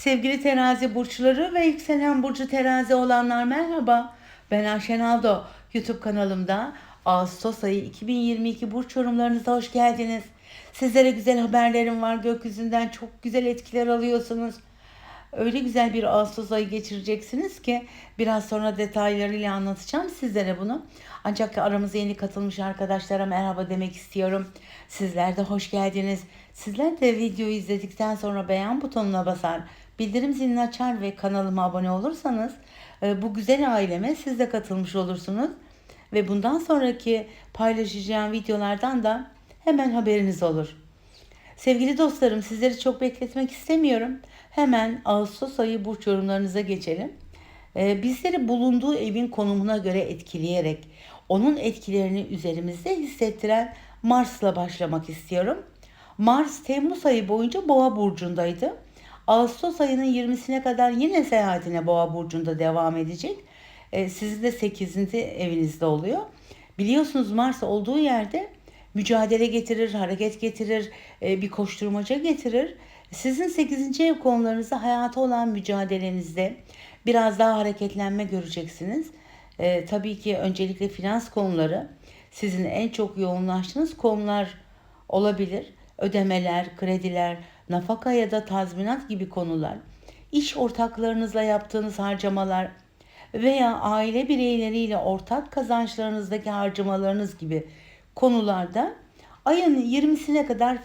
Sevgili terazi burçları ve yükselen burcu terazi olanlar merhaba. Ben Ayşen Aldo. YouTube kanalımda Ağustos ayı 2022 burç yorumlarınıza hoş geldiniz. Sizlere güzel haberlerim var. Gökyüzünden çok güzel etkiler alıyorsunuz. Öyle güzel bir Ağustos ayı geçireceksiniz ki biraz sonra detaylarıyla anlatacağım sizlere bunu. Ancak aramıza yeni katılmış arkadaşlara merhaba demek istiyorum. Sizler de hoş geldiniz. Sizler de videoyu izledikten sonra beğen butonuna basar, bildirim zilini açar ve kanalıma abone olursanız e, bu güzel aileme siz de katılmış olursunuz. Ve bundan sonraki paylaşacağım videolardan da hemen haberiniz olur. Sevgili dostlarım sizleri çok bekletmek istemiyorum. Hemen Ağustos ayı burç yorumlarınıza geçelim. Ee, bizleri bulunduğu evin konumuna göre etkileyerek onun etkilerini üzerimizde hissettiren Mars'la başlamak istiyorum. Mars Temmuz ayı boyunca Boğa burcundaydı. Ağustos ayının 20'sine kadar yine seyahatine Boğa burcunda devam edecek. Ee, sizin de 8. evinizde oluyor. Biliyorsunuz Mars olduğu yerde mücadele getirir, hareket getirir, e, bir koşturmaca getirir. Sizin 8. ev konularınızda hayata olan mücadelenizde biraz daha hareketlenme göreceksiniz. E, tabii ki öncelikle finans konuları sizin en çok yoğunlaştığınız konular olabilir. Ödemeler, krediler, nafaka ya da tazminat gibi konular, iş ortaklarınızla yaptığınız harcamalar veya aile bireyleriyle ortak kazançlarınızdaki harcamalarınız gibi konularda ayın 20'sine kadar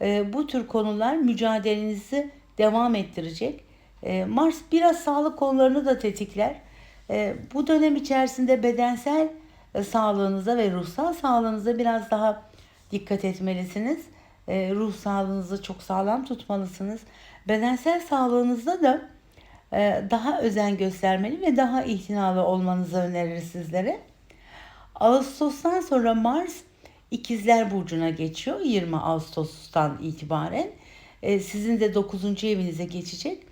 e, bu tür konular mücadelenizi devam ettirecek. E, Mars biraz sağlık konularını da tetikler. E, bu dönem içerisinde bedensel e, sağlığınıza ve ruhsal sağlığınıza biraz daha dikkat etmelisiniz. E, ruh sağlığınızı çok sağlam tutmalısınız. Bedensel sağlığınızda da e, daha özen göstermeli ve daha ihtinalı olmanızı önerir sizlere. Ağustos'tan sonra Mars İkizler Burcu'na geçiyor 20 Ağustos'tan itibaren. E, sizin de 9. evinize geçecek.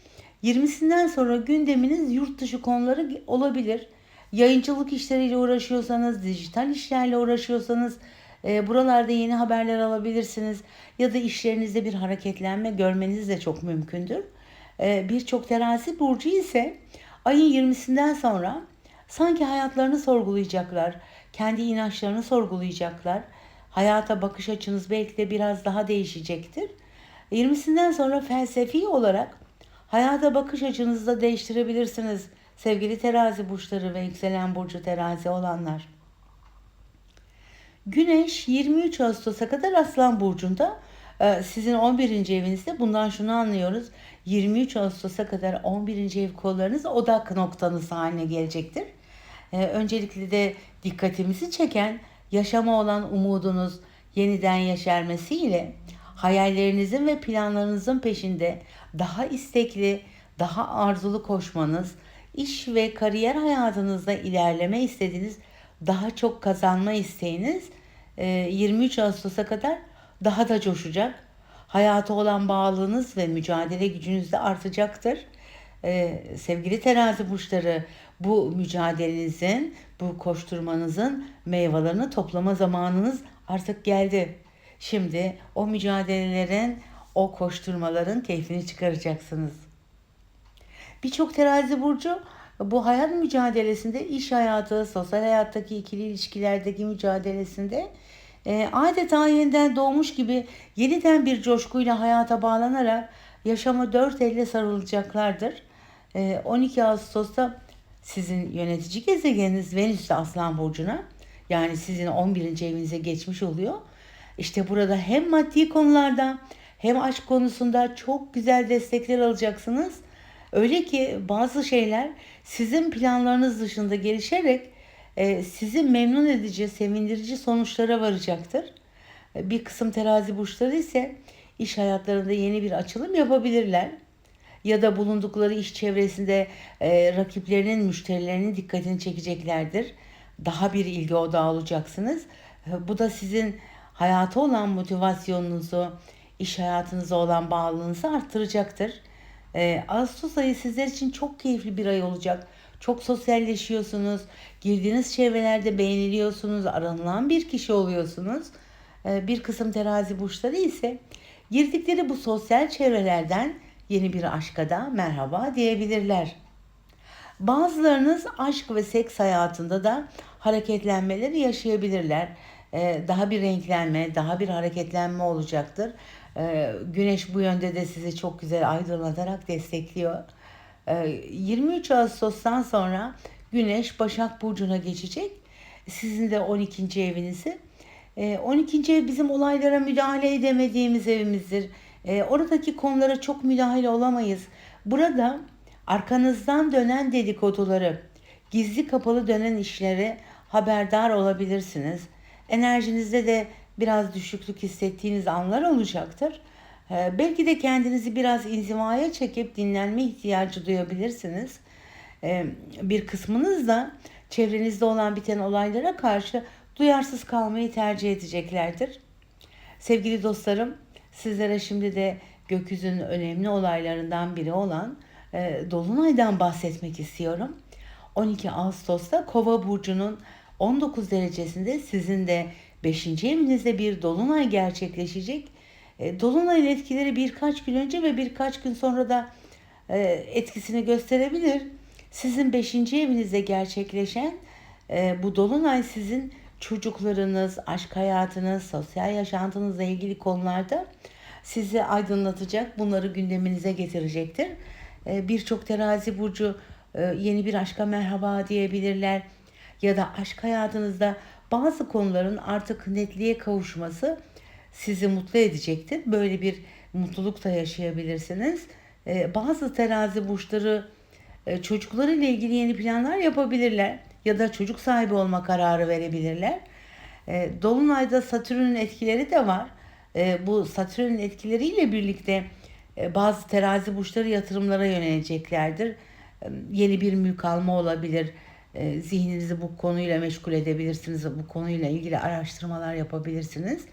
20'sinden sonra gündeminiz yurt dışı konuları olabilir. Yayıncılık işleriyle uğraşıyorsanız, dijital işlerle uğraşıyorsanız e, buralarda yeni haberler alabilirsiniz. Ya da işlerinizde bir hareketlenme görmeniz de çok mümkündür. E, Birçok terazi burcu ise ayın 20'sinden sonra sanki hayatlarını sorgulayacaklar. Kendi inançlarını sorgulayacaklar. Hayata bakış açınız belki de biraz daha değişecektir. 20'sinden sonra felsefi olarak hayata bakış açınızı da değiştirebilirsiniz sevgili terazi burçları ve yükselen burcu terazi olanlar. Güneş 23 Ağustos'a kadar Aslan Burcu'nda Ee, sizin 11. evinizde bundan şunu anlıyoruz. 23 Ağustos'a kadar 11. ev kollarınız odak noktanız haline gelecektir. Ee, öncelikle de dikkatimizi çeken yaşama olan umudunuz yeniden yeşermesiyle hayallerinizin ve planlarınızın peşinde daha istekli, daha arzulu koşmanız, iş ve kariyer hayatınızda ilerleme istediğiniz, daha çok kazanma isteğiniz 23 e, Ağustos'a kadar daha da coşacak. Hayata olan bağlılığınız ve mücadele gücünüz de artacaktır. Ee, sevgili terazi burçları bu mücadelenizin, bu koşturmanızın meyvelerini toplama zamanınız artık geldi. Şimdi o mücadelelerin, o koşturmaların keyfini çıkaracaksınız. Birçok terazi burcu bu hayat mücadelesinde, iş hayatı, sosyal hayattaki ikili ilişkilerdeki mücadelesinde e, adeta yeniden doğmuş gibi yeniden bir coşkuyla hayata bağlanarak yaşama dört elle sarılacaklardır. E, 12 Ağustos'ta sizin yönetici gezegeniniz Venüs de Aslan Burcu'na yani sizin 11. evinize geçmiş oluyor. İşte burada hem maddi konularda hem aşk konusunda çok güzel destekler alacaksınız. Öyle ki bazı şeyler sizin planlarınız dışında gelişerek e, sizi memnun edici, sevindirici sonuçlara varacaktır. E, bir kısım terazi burçları ise iş hayatlarında yeni bir açılım yapabilirler. Ya da bulundukları iş çevresinde e, rakiplerinin, müşterilerinin dikkatini çekeceklerdir. Daha bir ilgi odağı olacaksınız. Bu da sizin hayata olan motivasyonunuzu, iş hayatınıza olan bağlılığınızı arttıracaktır. E, Ağustos ayı sizler için çok keyifli bir ay olacak. Çok sosyalleşiyorsunuz. Girdiğiniz çevrelerde beğeniliyorsunuz. Aranılan bir kişi oluyorsunuz. Ee, bir kısım terazi burçları ise girdikleri bu sosyal çevrelerden yeni bir aşka da merhaba diyebilirler. Bazılarınız aşk ve seks hayatında da hareketlenmeleri yaşayabilirler. Ee, daha bir renklenme, daha bir hareketlenme olacaktır. Ee, güneş bu yönde de sizi çok güzel aydınlatarak destekliyor. Ee, 23 Ağustos'tan sonra Güneş Başak Burcu'na geçecek. Sizin de 12. evinizi. Ee, 12. ev bizim olaylara müdahale edemediğimiz evimizdir. Ee, oradaki konulara çok müdahale olamayız. Burada arkanızdan dönen dedikoduları, gizli kapalı dönen işlere haberdar olabilirsiniz. Enerjinizde de biraz düşüklük hissettiğiniz anlar olacaktır. Ee, belki de kendinizi biraz inzivaya çekip dinlenme ihtiyacı duyabilirsiniz. Ee, bir kısmınız da çevrenizde olan biten olaylara karşı duyarsız kalmayı tercih edeceklerdir. Sevgili dostlarım, sizlere şimdi de gökyüzünün önemli olaylarından biri olan e, Dolunay'dan bahsetmek istiyorum. 12 Ağustos'ta Kova burcunun 19 derecesinde sizin de 5. evinizde bir dolunay gerçekleşecek. E, Dolunay'ın etkileri birkaç gün önce ve birkaç gün sonra da e, etkisini gösterebilir. Sizin 5. evinizde gerçekleşen e, bu dolunay sizin çocuklarınız, aşk hayatınız, sosyal yaşantınızla ilgili konularda sizi aydınlatacak, bunları gündeminize getirecektir. Birçok terazi burcu yeni bir aşka merhaba diyebilirler ya da aşk hayatınızda bazı konuların artık netliğe kavuşması sizi mutlu edecektir. Böyle bir mutluluk da yaşayabilirsiniz. E, Bazı terazi burçları e, çocuklarıyla ilgili yeni planlar yapabilirler ya da çocuk sahibi olma kararı verebilirler. E, Dolunay'da Satürn'ün etkileri de var. E, Bu Satürn'ün etkileriyle birlikte e, bazı terazi burçları yatırımlara yöneleceklerdir. Yeni bir mülk alma olabilir. E, Zihninizi bu konuyla meşgul edebilirsiniz. Bu konuyla ilgili araştırmalar yapabilirsiniz.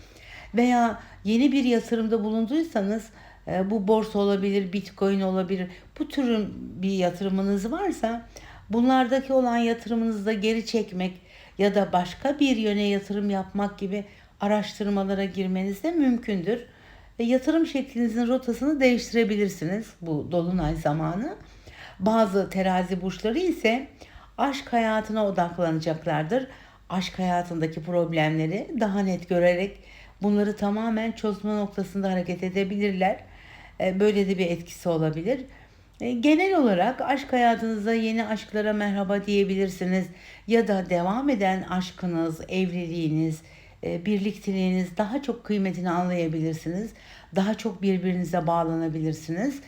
Veya yeni bir yatırımda bulunduysanız e, bu borsa olabilir, bitcoin olabilir. Bu türün bir yatırımınız varsa bunlardaki olan yatırımınızı da geri çekmek ya da başka bir yöne yatırım yapmak gibi araştırmalara girmeniz de mümkündür. Ve yatırım şeklinizin rotasını değiştirebilirsiniz bu dolunay zamanı. Bazı terazi burçları ise aşk hayatına odaklanacaklardır. Aşk hayatındaki problemleri daha net görerek bunları tamamen çözme noktasında hareket edebilirler. E, Böyle de bir etkisi olabilir. E, Genel olarak aşk hayatınızda yeni aşklara merhaba diyebilirsiniz. Ya da devam eden aşkınız, evliliğiniz, e, birlikteliğiniz daha çok kıymetini anlayabilirsiniz. Daha çok birbirinize bağlanabilirsiniz.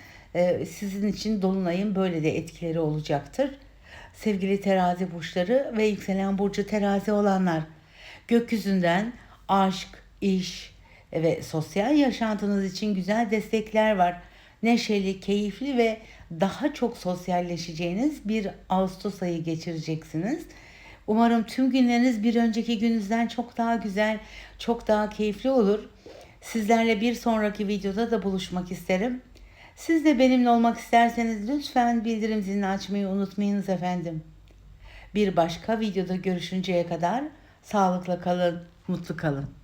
Sizin için Dolunay'ın böyle de etkileri olacaktır. Sevgili terazi burçları ve yükselen burcu terazi olanlar. Gökyüzünden aşk, iş ve sosyal yaşantınız için güzel destekler var. Neşeli, keyifli ve daha çok sosyalleşeceğiniz bir Ağustos ayı geçireceksiniz. Umarım tüm günleriniz bir önceki gününüzden çok daha güzel, çok daha keyifli olur. Sizlerle bir sonraki videoda da buluşmak isterim. Siz de benimle olmak isterseniz lütfen bildirim zilini açmayı unutmayınız efendim. Bir başka videoda görüşünceye kadar sağlıkla kalın, mutlu kalın.